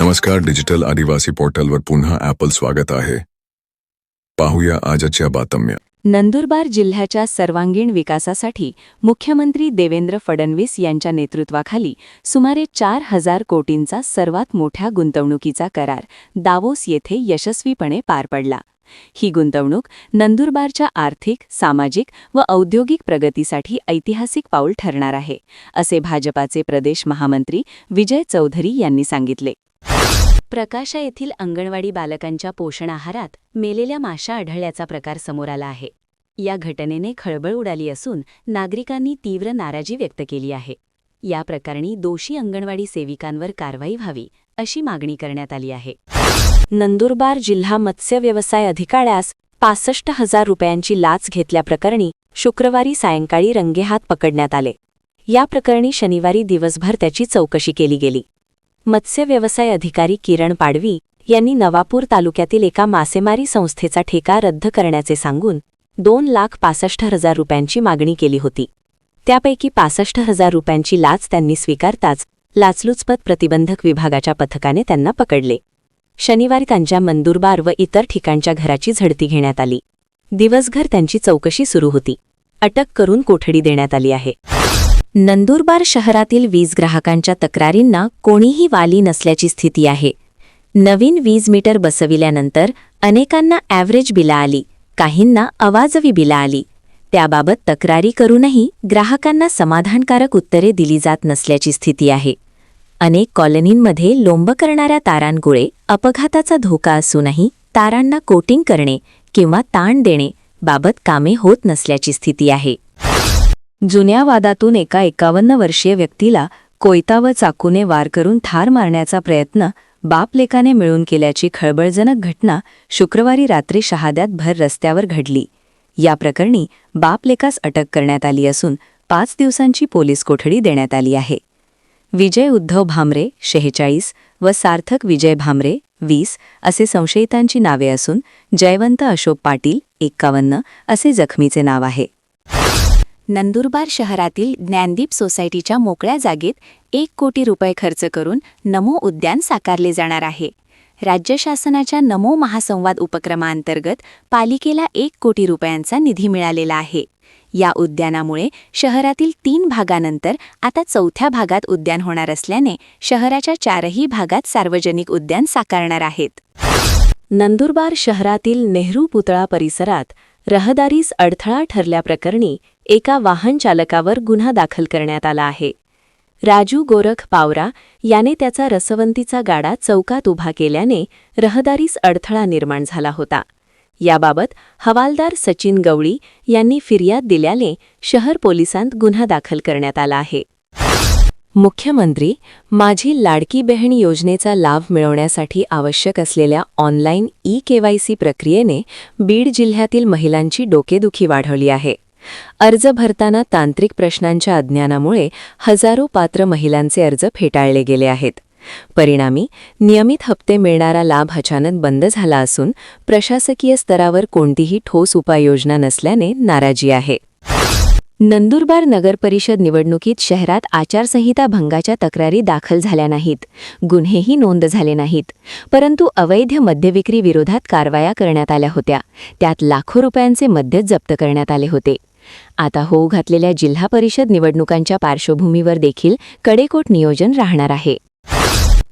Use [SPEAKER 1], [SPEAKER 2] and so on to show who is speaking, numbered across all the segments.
[SPEAKER 1] नमस्कार डिजिटल आदिवासी पोर्टलवर पुन्हा ऍपल स्वागत आहे पाहूया आजच्या बातम्या नंदुरबार जिल्ह्याच्या सर्वांगीण विकासासाठी मुख्यमंत्री देवेंद्र फडणवीस यांच्या नेतृत्वाखाली सुमारे चार हजार कोटींचा सर्वात मोठ्या गुंतवणुकीचा करार दावोस येथे यशस्वीपणे पार पडला ही गुंतवणूक नंदुरबारच्या आर्थिक सामाजिक व औद्योगिक प्रगतीसाठी ऐतिहासिक पाऊल ठरणार आहे असे भाजपाचे प्रदेश महामंत्री विजय चौधरी यांनी सांगितले
[SPEAKER 2] प्रकाशा येथील अंगणवाडी बालकांच्या पोषण आहारात मेलेल्या माशा आढळल्याचा प्रकार समोर आला आहे या घटनेने खळबळ उडाली असून नागरिकांनी तीव्र नाराजी व्यक्त केली आहे या प्रकरणी दोषी अंगणवाडी सेविकांवर कारवाई व्हावी अशी मागणी करण्यात आली आहे
[SPEAKER 3] नंदुरबार जिल्हा मत्स्य व्यवसाय अधिकाऱ्यास पासष्ट हजार रुपयांची लाच घेतल्याप्रकरणी शुक्रवारी सायंकाळी रंगेहात पकडण्यात आले या प्रकरणी शनिवारी दिवसभर त्याची चौकशी केली गेली मत्स्य व्यवसाय अधिकारी किरण पाडवी यांनी नवापूर तालुक्यातील एका मासेमारी संस्थेचा ठेका रद्द करण्याचे सांगून दोन लाख पासष्ट हजार रुपयांची मागणी केली होती त्यापैकी पासष्ट हजार रुपयांची लाच त्यांनी स्वीकारताच लाचलुचपत प्रतिबंधक विभागाच्या पथकाने त्यांना पकडले शनिवारी त्यांच्या मंदुरबार व इतर ठिकाणच्या घराची झडती घेण्यात आली दिवसभर त्यांची चौकशी सुरू होती अटक करून कोठडी देण्यात आली आहे
[SPEAKER 4] नंदुरबार शहरातील वीज ग्राहकांच्या तक्रारींना कोणीही वाली नसल्याची स्थिती आहे नवीन वीज मीटर बसविल्यानंतर अनेकांना ॲव्हरेज बिला आली काहींना अवाजवी बिला आली त्याबाबत तक्रारी करूनही ग्राहकांना समाधानकारक उत्तरे दिली जात नसल्याची स्थिती आहे अनेक कॉलनींमध्ये लोंब करणाऱ्या तारांगुळे अपघाताचा धोका असूनही तारांना कोटिंग करणे किंवा ताण देणे बाबत कामे होत नसल्याची स्थिती आहे
[SPEAKER 5] जुन्या वादातून एका एकावन्न वर्षीय व्यक्तीला कोयता व चाकूने वार करून ठार मारण्याचा प्रयत्न बापलेकाने मिळून केल्याची खळबळजनक घटना शुक्रवारी रात्री शहाद्यात भर रस्त्यावर घडली या प्रकरणी बापलेकास अटक करण्यात आली असून पाच दिवसांची पोलीस कोठडी देण्यात आली आहे विजय उद्धव भामरे शेहेचाळीस व सार्थक विजय भामरे वीस असे संशयितांची नावे असून जयवंत अशोक पाटील एक्कावन्न असे जखमीचे नाव आहे
[SPEAKER 6] नंदुरबार शहरातील ज्ञानदीप सोसायटीच्या मोकळ्या जागेत एक कोटी रुपये खर्च करून नमो उद्यान साकारले जाणार आहे राज्य शासनाच्या नमो महासंवाद उपक्रमाअंतर्गत पालिकेला एक कोटी रुपयांचा निधी मिळालेला आहे या उद्यानामुळे शहरातील तीन भागानंतर आता चौथ्या भागात उद्यान होणार असल्याने शहराच्या चारही भागात सार्वजनिक उद्यान साकारणार आहेत
[SPEAKER 7] नंदुरबार शहरातील नेहरू पुतळा परिसरात रहदारीस अडथळा ठरल्याप्रकरणी एका वाहन चालकावर गुन्हा दाखल करण्यात आला आहे राजू गोरख पावरा याने त्याचा रसवंतीचा गाडा चौकात उभा केल्याने रहदारीस अडथळा निर्माण झाला होता याबाबत हवालदार सचिन गवळी यांनी फिर्याद दिल्याने शहर पोलिसांत गुन्हा दाखल करण्यात आला आहे
[SPEAKER 8] मुख्यमंत्री माझी लाडकी बहीण योजनेचा लाभ मिळवण्यासाठी आवश्यक असलेल्या ऑनलाईन ई केवायसी प्रक्रियेने बीड जिल्ह्यातील महिलांची डोकेदुखी वाढवली आहे अर्ज भरताना तांत्रिक प्रश्नांच्या अज्ञानामुळे हजारो पात्र महिलांचे अर्ज फेटाळले गेले आहेत परिणामी नियमित हप्ते मिळणारा लाभ अचानक बंद झाला असून प्रशासकीय स्तरावर कोणतीही ठोस उपाययोजना नसल्याने नाराजी आहे
[SPEAKER 9] नंदुरबार नगरपरिषद निवडणुकीत शहरात आचारसंहिता भंगाच्या तक्रारी दाखल झाल्या नाहीत गुन्हेही नोंद झाले नाहीत परंतु अवैध मद्यविक्री विरोधात कारवाया करण्यात आल्या होत्या त्यात लाखो रुपयांचे मद्य जप्त करण्यात आले होते आता होऊ घातलेल्या जिल्हा परिषद निवडणुकांच्या पार्श्वभूमीवर देखील कडेकोट नियोजन राहणार आहे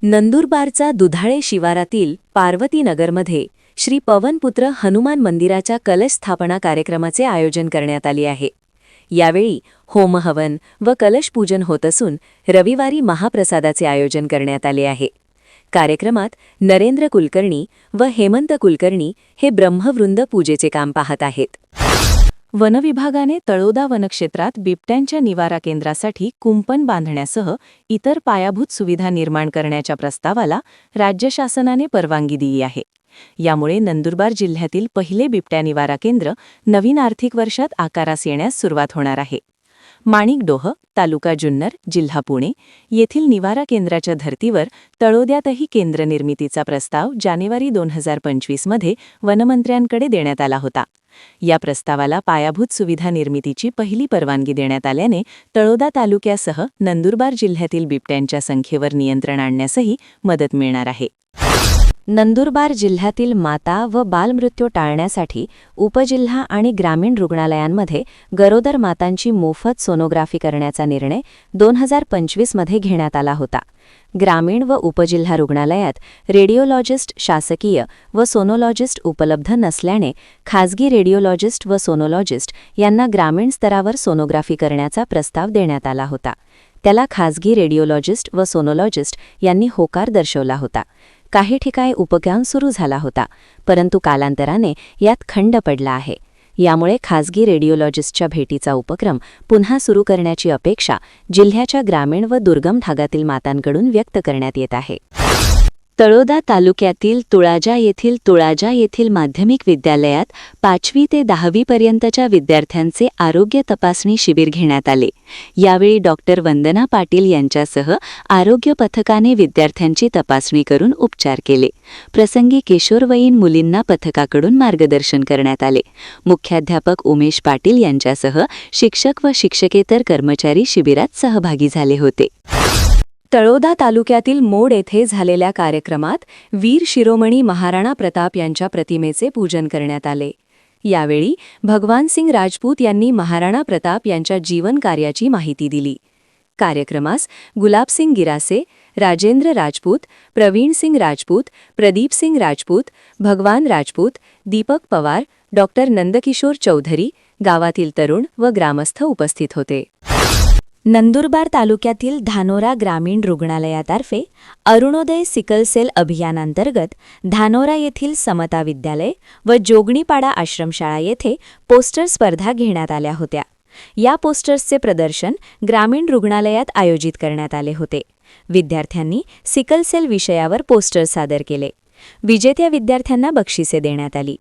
[SPEAKER 10] नंदुरबारचा दुधाळे शिवारातील पार्वतीनगरमध्ये श्री पवनपुत्र हनुमान मंदिराच्या कलश स्थापना कार्यक्रमाचे आयोजन करण्यात आले आहे यावेळी होमहवन व कलशपूजन होत असून रविवारी महाप्रसादाचे आयोजन करण्यात आले आहे कार्यक्रमात नरेंद्र कुलकर्णी व हेमंत कुलकर्णी हे ब्रह्मवृंद पूजेचे काम पाहत आहेत
[SPEAKER 11] वनविभागाने तळोदा वनक्षेत्रात बिबट्यांच्या निवारा केंद्रासाठी कुंपण बांधण्यासह इतर पायाभूत सुविधा निर्माण करण्याच्या प्रस्तावाला राज्य शासनाने परवानगी दिली आहे यामुळे नंदुरबार जिल्ह्यातील पहिले बिबट्या निवारा केंद्र नवीन आर्थिक वर्षात आकारास येण्यास सुरुवात होणार आहे माणिकडोह तालुका जुन्नर जिल्हा पुणे येथील निवारा केंद्राच्या धर्तीवर तळोद्यातही केंद्र निर्मितीचा प्रस्ताव जानेवारी दोन हजार पंचवीसमध्ये वनमंत्र्यांकडे देण्यात आला होता या प्रस्तावाला पायाभूत सुविधा निर्मितीची पहिली परवानगी देण्यात आल्याने तळोदा तालुक्यासह नंदुरबार जिल्ह्यातील बिबट्यांच्या संख्येवर नियंत्रण आणण्यासही मदत मिळणार आहे
[SPEAKER 12] नंदुरबार जिल्ह्यातील माता व बालमृत्यू टाळण्यासाठी उपजिल्हा आणि ग्रामीण रुग्णालयांमध्ये गरोदर मातांची मोफत सोनोग्राफी करण्याचा निर्णय दोन हजार पंचवीसमध्ये घेण्यात आला होता ग्रामीण व उपजिल्हा रुग्णालयात रेडिओलॉजिस्ट शासकीय व सोनोलॉजिस्ट उपलब्ध नसल्याने खाजगी रेडिओलॉजिस्ट व सोनोलॉजिस्ट यांना ग्रामीण स्तरावर सोनोग्राफी करण्याचा प्रस्ताव देण्यात आला होता त्याला खाजगी रेडिओलॉजिस्ट व सोनोलॉजिस्ट यांनी होकार दर्शवला होता काही ठिकाणी उपक्रम सुरू झाला होता परंतु कालांतराने यात खंड पडला आहे यामुळे खासगी रेडिओलॉजिस्टच्या भेटीचा उपक्रम पुन्हा सुरू करण्याची अपेक्षा जिल्ह्याच्या ग्रामीण व दुर्गम भागातील मातांकडून व्यक्त करण्यात येत आहे
[SPEAKER 13] तळोदा तालुक्यातील तुळाजा येथील तुळाजा येथील माध्यमिक विद्यालयात पाचवी ते दहावीपर्यंतच्या विद्यार्थ्यांचे आरोग्य तपासणी शिबिर घेण्यात आले यावेळी डॉक्टर वंदना पाटील यांच्यासह आरोग्य पथकाने विद्यार्थ्यांची तपासणी करून उपचार केले प्रसंगी किशोरवयीन मुलींना पथकाकडून मार्गदर्शन करण्यात आले मुख्याध्यापक उमेश पाटील यांच्यासह शिक्षक व शिक्षकेतर कर्मचारी शिबिरात सहभागी झाले होते
[SPEAKER 14] तळोदा तालुक्यातील मोड येथे झालेल्या कार्यक्रमात वीर शिरोमणी महाराणा प्रताप यांच्या प्रतिमेचे पूजन करण्यात आले यावेळी भगवान सिंग राजपूत यांनी महाराणा प्रताप यांच्या जीवन कार्याची माहिती दिली कार्यक्रमास गुलाबसिंग गिरासे राजेंद्र राजपूत प्रवीण सिंग राजपूत प्रदीप सिंग राजपूत भगवान राजपूत दीपक पवार डॉक्टर नंदकिशोर चौधरी गावातील तरुण व ग्रामस्थ उपस्थित होते
[SPEAKER 15] नंदुरबार तालुक्यातील धानोरा ग्रामीण रुग्णालयातर्फे अरुणोदय सिकल सेल अभियानांतर्गत धानोरा येथील समता विद्यालय व जोगणीपाडा आश्रमशाळा येथे पोस्टर स्पर्धा घेण्यात आल्या होत्या या पोस्टर्सचे प्रदर्शन ग्रामीण रुग्णालयात आयोजित करण्यात आले होते विद्यार्थ्यांनी सिकल सेल विषयावर पोस्टर सादर केले विजेत्या विद्यार्थ्यांना बक्षिसे देण्यात आली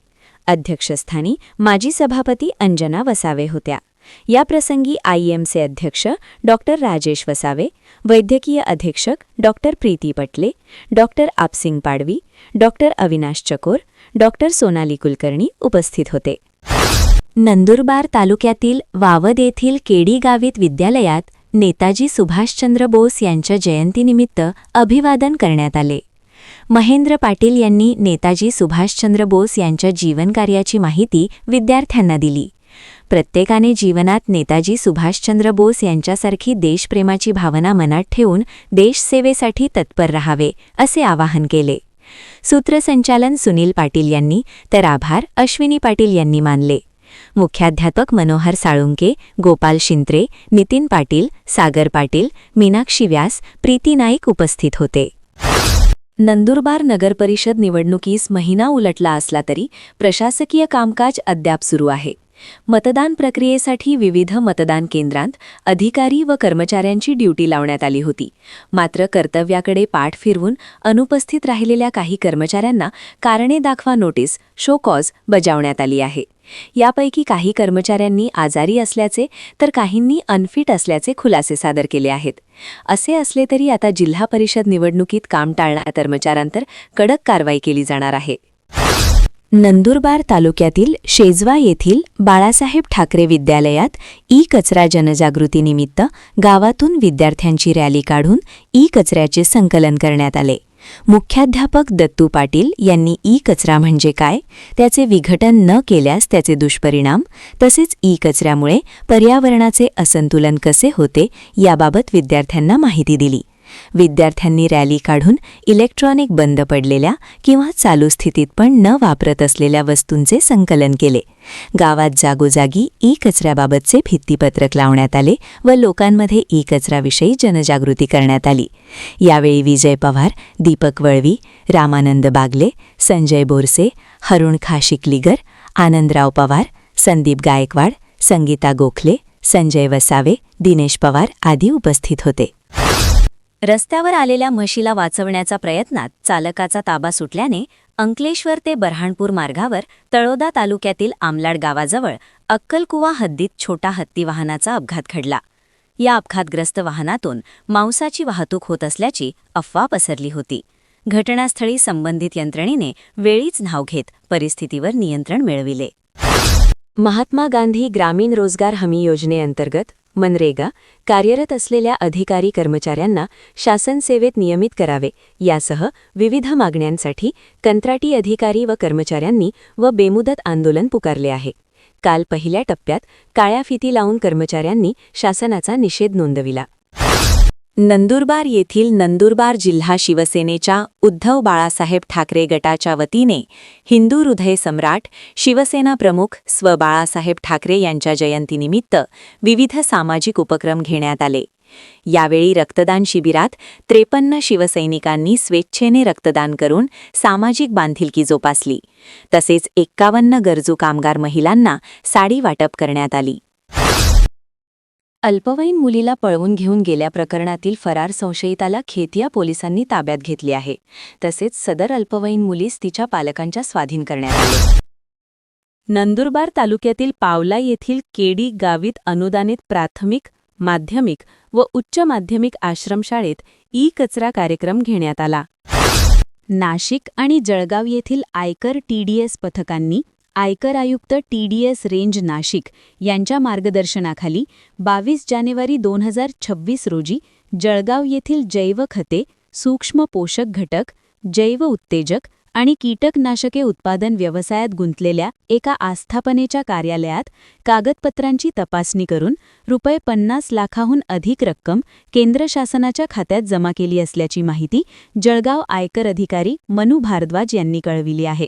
[SPEAKER 15] अध्यक्षस्थानी माजी सभापती अंजना वसावे होत्या याप्रसंगी आयएमचे अध्यक्ष डॉ राजेश वसावे वैद्यकीय अधीक्षक डॉ प्रीती पटले डॉ आपसिंग पाडवी डॉ अविनाश चकोर डॉ सोनाली कुलकर्णी उपस्थित होते
[SPEAKER 16] नंदुरबार तालुक्यातील वावद येथील केडी गावित विद्यालयात नेताजी सुभाषचंद्र बोस यांच्या जयंतीनिमित्त अभिवादन करण्यात आले महेंद्र पाटील यांनी नेताजी सुभाषचंद्र बोस यांच्या जीवनकार्याची माहिती विद्यार्थ्यांना दिली प्रत्येकाने जीवनात नेताजी सुभाषचंद्र बोस यांच्यासारखी देशप्रेमाची भावना मनात ठेवून देशसेवेसाठी तत्पर राहावे असे आवाहन केले सूत्रसंचालन सुनील पाटील यांनी तर आभार अश्विनी पाटील यांनी मानले मुख्याध्यापक मनोहर साळुंके गोपाल शिंत्रे नितीन पाटील सागर पाटील मीनाक्षी व्यास प्रीती नाईक उपस्थित होते
[SPEAKER 17] नंदुरबार नगरपरिषद निवडणुकीस महिना उलटला असला तरी प्रशासकीय कामकाज अद्याप सुरू आहे मतदान प्रक्रियेसाठी विविध मतदान केंद्रांत अधिकारी व कर्मचाऱ्यांची ड्युटी लावण्यात आली होती मात्र कर्तव्याकडे पाठ फिरवून अनुपस्थित राहिलेल्या काही कर्मचाऱ्यांना कारणे दाखवा नोटीस शो कॉज बजावण्यात आली आहे यापैकी काही कर्मचाऱ्यांनी आजारी असल्याचे तर काहींनी अनफिट असल्याचे खुलासे सादर केले आहेत असे असले तरी आता जिल्हा परिषद निवडणुकीत काम टाळणाऱ्या कर्मचाऱ्यांतर कडक कारवाई केली जाणार आहे
[SPEAKER 18] नंदुरबार तालुक्यातील शेजवा येथील बाळासाहेब ठाकरे विद्यालयात ई कचरा जनजागृतीनिमित्त गावातून विद्यार्थ्यांची रॅली काढून ई कचऱ्याचे संकलन करण्यात आले मुख्याध्यापक दत्तू पाटील यांनी ई कचरा म्हणजे काय त्याचे विघटन न केल्यास त्याचे दुष्परिणाम तसेच ई कचऱ्यामुळे पर्यावरणाचे असंतुलन कसे होते याबाबत विद्यार्थ्यांना माहिती दिली विद्यार्थ्यांनी रॅली काढून इलेक्ट्रॉनिक बंद पडलेल्या किंवा चालू स्थितीत पण न वापरत असलेल्या वस्तूंचे संकलन केले गावात जागोजागी ई कचऱ्याबाबतचे भित्तीपत्रक लावण्यात आले व लोकांमध्ये ई कचराविषयी जनजागृती करण्यात आली यावेळी विजय पवार दीपक वळवी रामानंद बागले संजय बोरसे हरुण खाशिकलीगर आनंदराव पवार संदीप गायकवाड संगीता गोखले संजय वसावे दिनेश पवार आदी उपस्थित होते
[SPEAKER 19] रस्त्यावर आलेल्या म्हशीला वाचवण्याचा प्रयत्नात चालकाचा ताबा सुटल्याने अंकलेश्वर ते बऱ्हाणपूर मार्गावर तळोदा तालुक्यातील आमलाड गावाजवळ अक्कलकुवा हद्दीत छोटा हत्ती वाहनाचा अपघात घडला या अपघातग्रस्त वाहनातून मांसाची वाहतूक होत असल्याची अफवा पसरली होती घटनास्थळी संबंधित यंत्रणेने वेळीच धाव घेत परिस्थितीवर नियंत्रण मिळविले
[SPEAKER 20] महात्मा गांधी ग्रामीण रोजगार हमी योजनेअंतर्गत मनरेगा कार्यरत असलेल्या अधिकारी कर्मचाऱ्यांना शासन सेवेत नियमित करावे यासह विविध मागण्यांसाठी कंत्राटी अधिकारी व कर्मचाऱ्यांनी व बेमुदत आंदोलन पुकारले आहे काल पहिल्या टप्प्यात काळ्या फिती लावून कर्मचाऱ्यांनी शासनाचा निषेध नोंदविला
[SPEAKER 21] नंदुरबार येथील नंदुरबार जिल्हा शिवसेनेच्या उद्धव बाळासाहेब ठाकरे गटाच्या वतीने हिंदू हृदय सम्राट शिवसेना प्रमुख स्व बाळासाहेब ठाकरे यांच्या जयंतीनिमित्त विविध सामाजिक उपक्रम घेण्यात आले यावेळी रक्तदान शिबिरात त्रेपन्न शिवसैनिकांनी स्वेच्छेने रक्तदान करून सामाजिक बांधिलकी जोपासली तसेच एक्कावन्न गरजू कामगार महिलांना साडी वाटप करण्यात आली
[SPEAKER 22] अल्पवयीन मुलीला पळवून घेऊन गेल्या प्रकरणातील फरार संशयिताला खेतिया पोलिसांनी ताब्यात घेतली आहे तसेच सदर अल्पवयीन मुलीस तिच्या पालकांच्या स्वाधीन करण्यात आले
[SPEAKER 23] नंदुरबार तालुक्यातील पावला येथील केडी गावीत अनुदानित प्राथमिक माध्यमिक व उच्च माध्यमिक आश्रमशाळेत ई कचरा कार्यक्रम घेण्यात आला
[SPEAKER 24] नाशिक आणि जळगाव येथील आयकर टीडीएस पथकांनी आयकर आयुक्त T D S range Nashik यांच्या मार्गदर्शनाखाली बावीस जानेवारी दोन हजार छव्वीस रोजी जळगाव येथील जैव खते सूक्ष्म पोषक घटक जैव उत्तेजक आणि कीटकनाशके उत्पादन व्यवसायात गुंतलेल्या एका आस्थापनेच्या कार्यालयात कागदपत्रांची तपासणी करून रुपये पन्नास लाखाहून अधिक रक्कम केंद्र शासनाच्या खात्यात जमा केली असल्याची माहिती जळगाव आयकर अधिकारी मनू भारद्वाज यांनी कळविली आहे